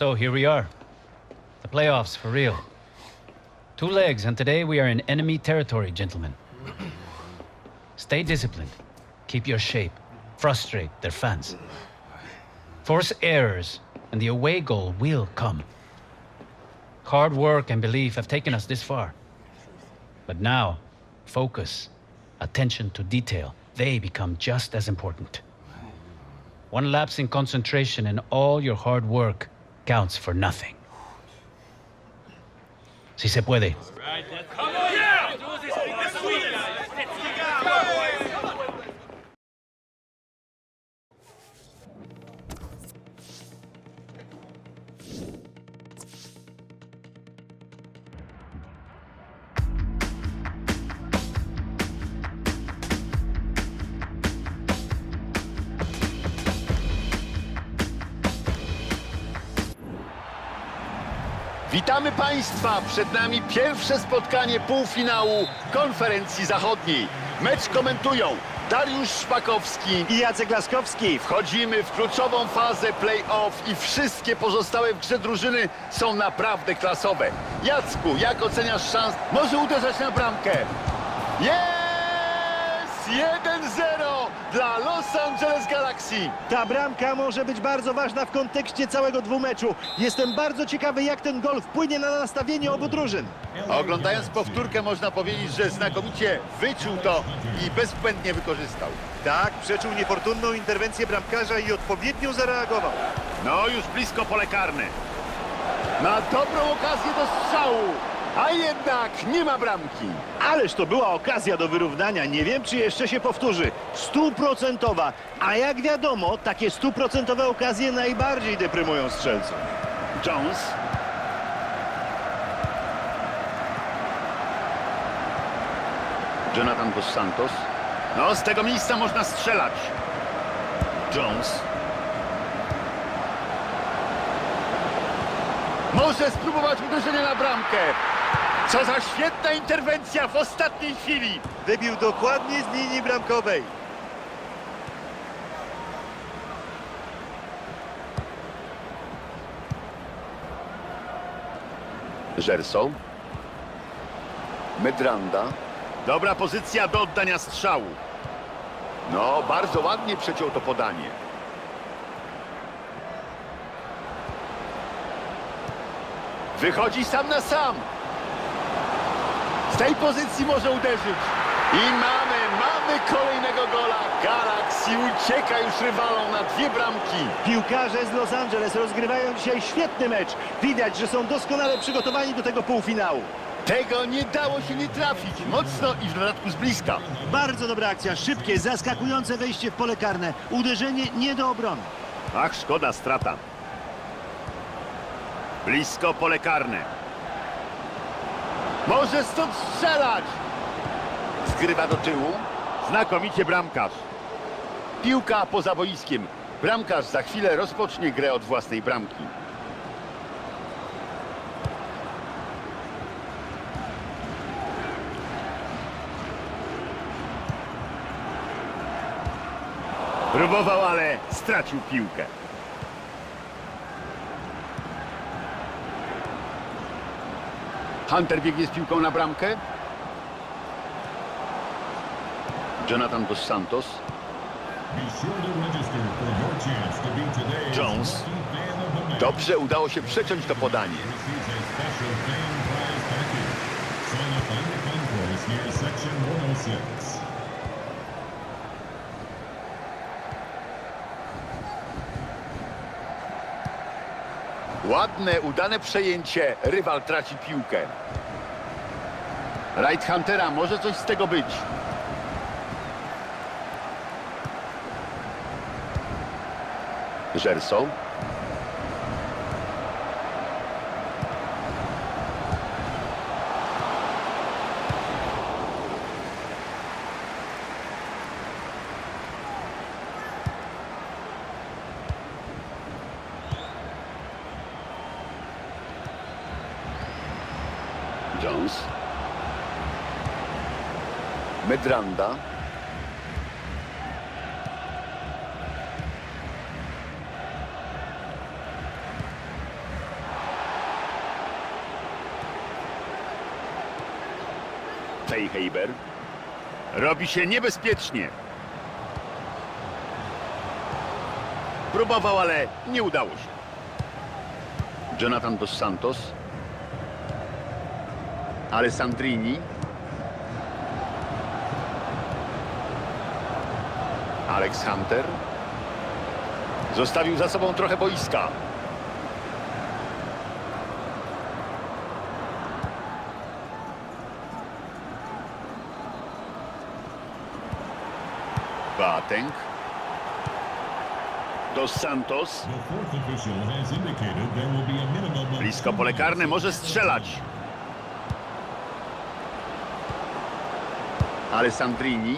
So here we are. The playoffs for real. Two legs, and today we are in enemy territory, gentlemen. Stay disciplined. Keep your shape. Frustrate their fans. Force errors, and the away goal will come. Hard work and belief have taken us this far. But now, focus, attention to detail, they become just as important. One lapse in concentration and all your hard work counts for nothing. Si se puede. Witamy Państwa! Przed nami pierwsze spotkanie półfinału konferencji zachodniej. Mecz komentują Dariusz Szpakowski. i Jacek Laskowski. Wchodzimy w kluczową fazę play-off i wszystkie pozostałe w grze drużyny są naprawdę klasowe. Jacku, jak oceniasz szans? Może uderzać na bramkę. Jest! 1-0 dla Los Angeles Galaxy. Ta bramka może być bardzo ważna w kontekście całego dwumeczu. Jestem bardzo ciekawy, jak ten gol wpłynie na nastawienie obu drużyn. Oglądając powtórkę można powiedzieć, że znakomicie wyczuł to i bezbłędnie wykorzystał. Tak, przeczył niefortunną interwencję bramkarza i odpowiednio zareagował. No już blisko pole karne. Ma dobrą okazję do strzału, a jednak nie ma bramki. Ależ to była okazja do wyrównania. Nie wiem, czy jeszcze się powtórzy. Stuprocentowa. A jak wiadomo, takie stuprocentowe okazje najbardziej deprymują strzelców. Jones. Jonathan Dos Santos. No, z tego miejsca można strzelać. Jones. Może spróbować uderzenia na bramkę. Co za świetna interwencja w ostatniej chwili. Wybił dokładnie z linii bramkowej. Żerso. Medranda. Dobra pozycja do oddania strzału. No, bardzo ładnie przeciął to podanie. Wychodzi sam na sam. Z tej pozycji może uderzyć. I mamy, mamy kolejnego gola. Galaxy ucieka już rywalom na dwie bramki. Piłkarze z Los Angeles rozgrywają dzisiaj świetny mecz. Widać, że są doskonale przygotowani do tego półfinału. Tego nie dało się nie trafić. Mocno i w dodatku z bliska. Bardzo dobra akcja, szybkie, zaskakujące wejście w pole karne. Uderzenie nie do obrony. Ach, szkoda, strata. Blisko pole karne. Może stąd strzelać! Zgrywa do tyłu. Znakomicie bramkarz. Piłka poza boiskiem. Bramkarz za chwilę rozpocznie grę od własnej bramki. Próbował, ale stracił piłkę. Hunter biegnie z piłką na bramkę. Jonathan Dos Santos. Jones. Dobrze udało się przeciąć to podanie. Ładne, udane przejęcie. Rywal traci piłkę. Right Huntera, może coś z tego być. Gerson. Jones. Medranda. Tejheiber. Robi się niebezpiecznie. Próbował, ale nie udało się. Jonathan Dos Santos Alessandrini. Alex Hunter. Zostawił za sobą trochę boiska. Boateng. Dos Santos. Blisko pole karne, może strzelać. Alessandrini.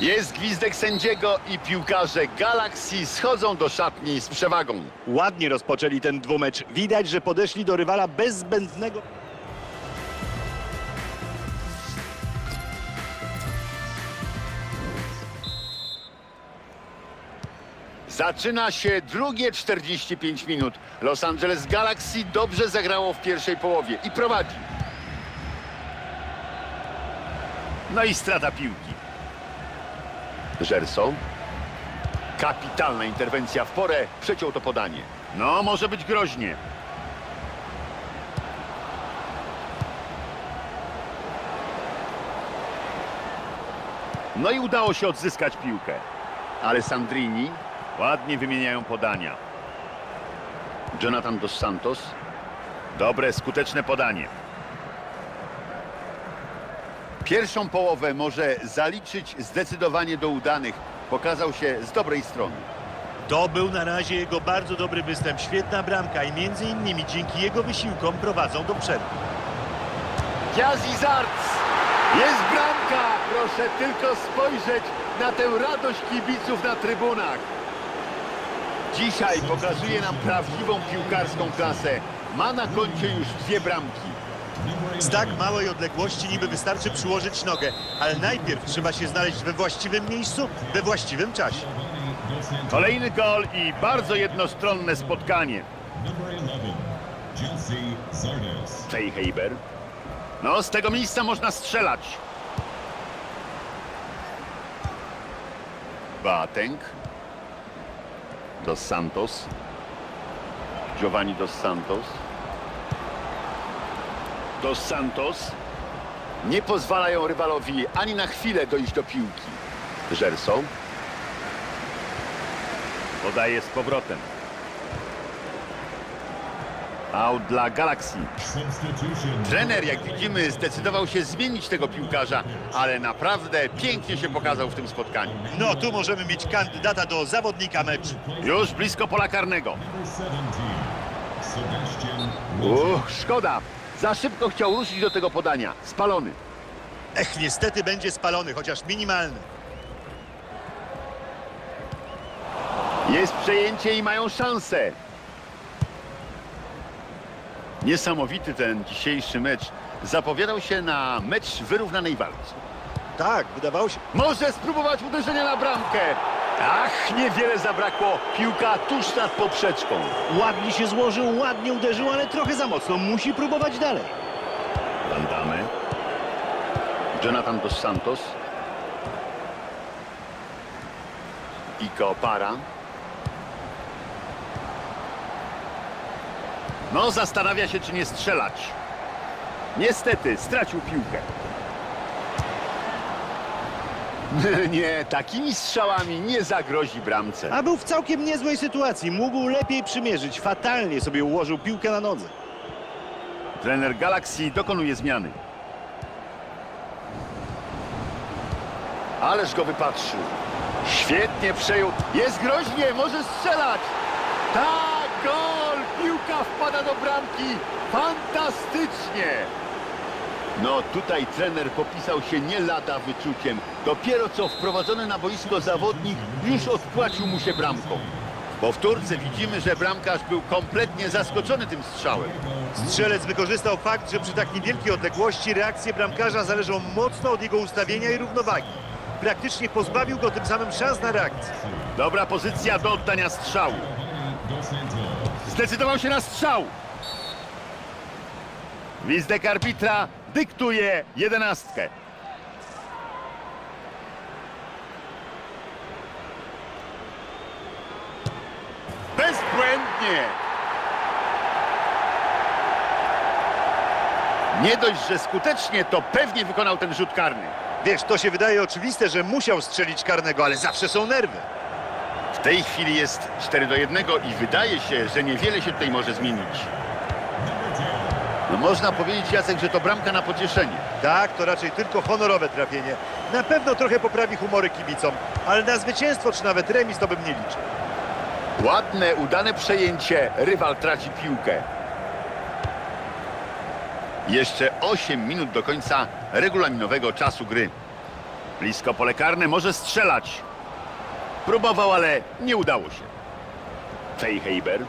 Jest gwizdek sędziego i piłkarze Galaxy schodzą do szatni z przewagą. Ładnie rozpoczęli ten dwumecz. Widać, że podeszli do rywala bez zbędnego... Zaczyna się drugie 45 minut. Los Angeles Galaxy dobrze zagrało w pierwszej połowie i prowadzi. No i strata piłki. Gerson. Kapitalna interwencja w porę. Przeciął to podanie. No, może być groźnie. No i udało się odzyskać piłkę. Alessandrini ładnie wymieniają podania. Jonathan dos Santos. Dobre, skuteczne podanie. Pierwszą połowę może zaliczyć zdecydowanie do udanych. Pokazał się z dobrej strony. To był na razie jego bardzo dobry występ. Świetna bramka i między innymi dzięki jego wysiłkom prowadzą do przerwy. Jazi Zarc! Jest bramka! Proszę tylko spojrzeć na tę radość kibiców na trybunach. Dzisiaj pokazuje nam prawdziwą piłkarską klasę. Ma na koncie już dwie bramki. Z tak małej odległości niby wystarczy przyłożyć nogę, ale najpierw trzeba się znaleźć we właściwym miejscu, we właściwym czasie. Kolejny gol i bardzo jednostronne spotkanie. number 11, Chelsea Zardes. Fejheiber. No, z tego miejsca można strzelać. Boateng. Dos Santos. Giovanni Dos Santos. Dos Santos. Nie pozwalają rywalowi ani na chwilę dojść do piłki. Gerson. Podaje z powrotem. Out dla Galaxy. Trener, jak widzimy, zdecydował się zmienić tego piłkarza, ale naprawdę pięknie się pokazał w tym spotkaniu. No, tu możemy mieć kandydata do zawodnika meczu. Już blisko pola karnego. Number 17, Sebastian Uch, szkoda. Za szybko chciał ruszyć do tego podania. Spalony. Ech, niestety będzie spalony, chociaż minimalny. Jest przejęcie i mają szansę. Niesamowity ten dzisiejszy mecz. Zapowiadał się na mecz wyrównanej walki. Tak, wydawało się. Może spróbować uderzenia na bramkę. Ach, niewiele zabrakło. Piłka tuż nad poprzeczką. Ładnie się złożył, ładnie uderzył, ale trochę za mocno. Musi próbować dalej. Van Damme. Jonathan Dos Santos. Iko Para. No, zastanawia się, czy nie strzelać. Niestety, stracił piłkę. nie, takimi strzałami nie zagrozi bramce. A był w całkiem niezłej sytuacji. Mógł lepiej przymierzyć. Fatalnie sobie ułożył piłkę na nodze. Trener Galaxy dokonuje zmiany. Ależ go wypatrzył. Świetnie przejął. Jest groźnie, może strzelać. Tak, gol! Piłka wpada do bramki. Fantastycznie! No tutaj trener popisał się nie lada wyczuciem. Dopiero co wprowadzony na boisko zawodnik już odpłacił mu się bramką. W powtórce widzimy, że bramkarz był kompletnie zaskoczony tym strzałem. Strzelec wykorzystał fakt, że przy tak niewielkiej odległości reakcje bramkarza zależą mocno od jego ustawienia i równowagi. Praktycznie pozbawił go tym samym szans na reakcję. Dobra pozycja do oddania strzału. Zdecydował się na strzał. Gwizdek arbitra dyktuje jedenastkę. Bezbłędnie! Nie dość, że skutecznie, to pewnie wykonał ten rzut karny. Wiesz, to się wydaje oczywiste, że musiał strzelić karnego, ale zawsze są nerwy. W tej chwili jest 4 do 1 i wydaje się, że niewiele się tutaj może zmienić. Number 10. No można powiedzieć, Jacek, że to bramka na pocieszenie. Tak, to raczej tylko honorowe trafienie. Na pewno trochę poprawi humory kibicom, ale na zwycięstwo czy nawet remis to bym nie liczył. Ładne, udane przejęcie. Rywal traci piłkę. Jeszcze 8 minut do końca regulaminowego czasu gry. Blisko pole karne może strzelać. Próbował, ale nie udało się. Fejheiber.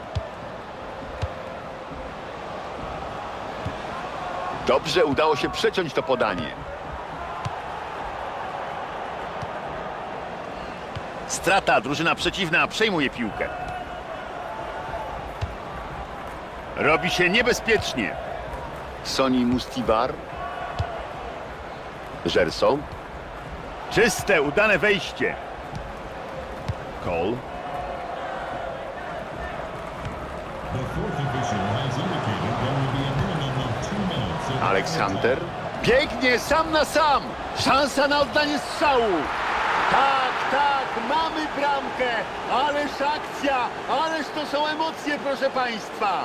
Dobrze udało się przeciąć to podanie. Strata, drużyna przeciwna przejmuje piłkę. Robi się niebezpiecznie. Soni Mustivar. Żerso. Czyste, udane wejście. Cole. Alex Hunter. Biegnie sam na sam. Szansa na oddanie strzału. Tak, tak, mamy bramkę. Ależ akcja, ależ to są emocje, proszę Państwa.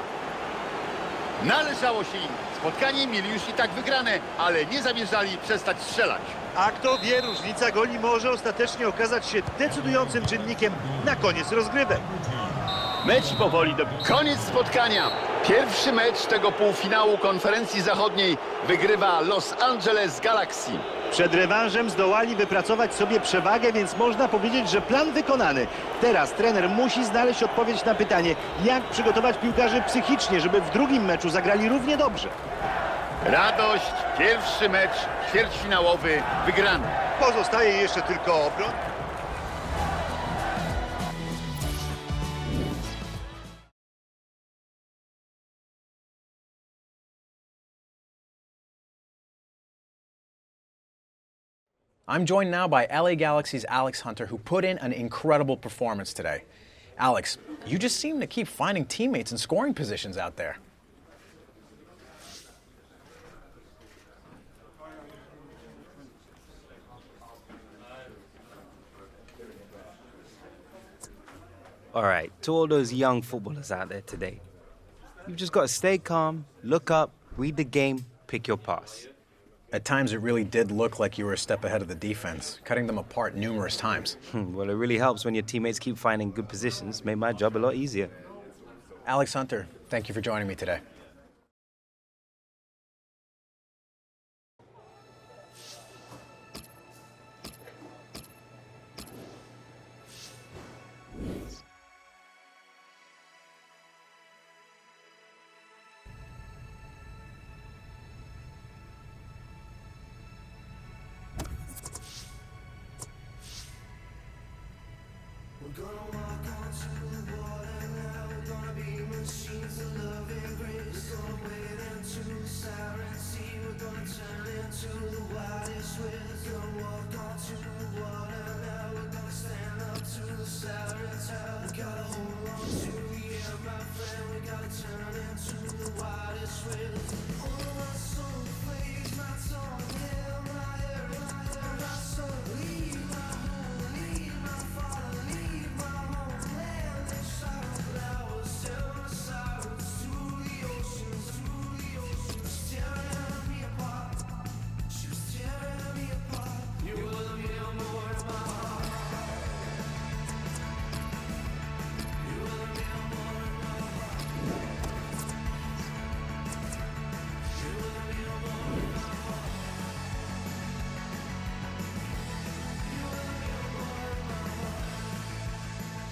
Należało się im. Spotkanie mieli już i tak wygrane, ale nie zamierzali przestać strzelać. A kto wie, różnica goli może ostatecznie okazać się decydującym czynnikiem na koniec rozgrywek. Mecz powoli do... Koniec spotkania. Pierwszy mecz tego półfinału konferencji zachodniej wygrywa Los Angeles Galaxy. Przed rewanżem zdołali wypracować sobie przewagę, więc można powiedzieć, że plan wykonany. Teraz trener musi znaleźć odpowiedź na pytanie, jak przygotować piłkarzy psychicznie, żeby w drugim meczu zagrali równie dobrze. Radość, pierwszy mecz ćwierćfinałowy wygrany. Pozostaje jeszcze tylko obron. I'm joined now by LA Galaxy's Alex Hunter, who put in an incredible performance today. Alex, you just seem to keep finding teammates in scoring positions out there. All right, to all those young footballers out there today, you've just got to stay calm, look up, read the game, pick your pass. At times, it really did look like you were a step ahead of the defense, cutting them apart numerous times. Well, it really helps when your teammates keep finding good positions, make my job a lot easier. Alex Hunter, thank you for joining me today. girl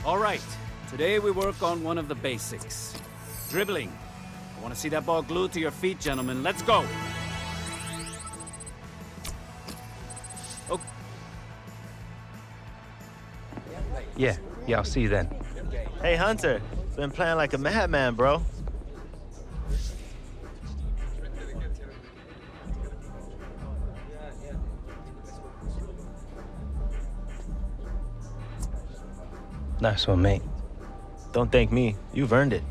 All right, today we work on one of the basics dribbling. I want to see that ball glued to your feet, gentlemen. Let's go. Oh, Yeah, yeah, I'll see you then. Hey Hunter, been playing like a madman, bro. Nice one, mate. Don't thank me. You've earned it.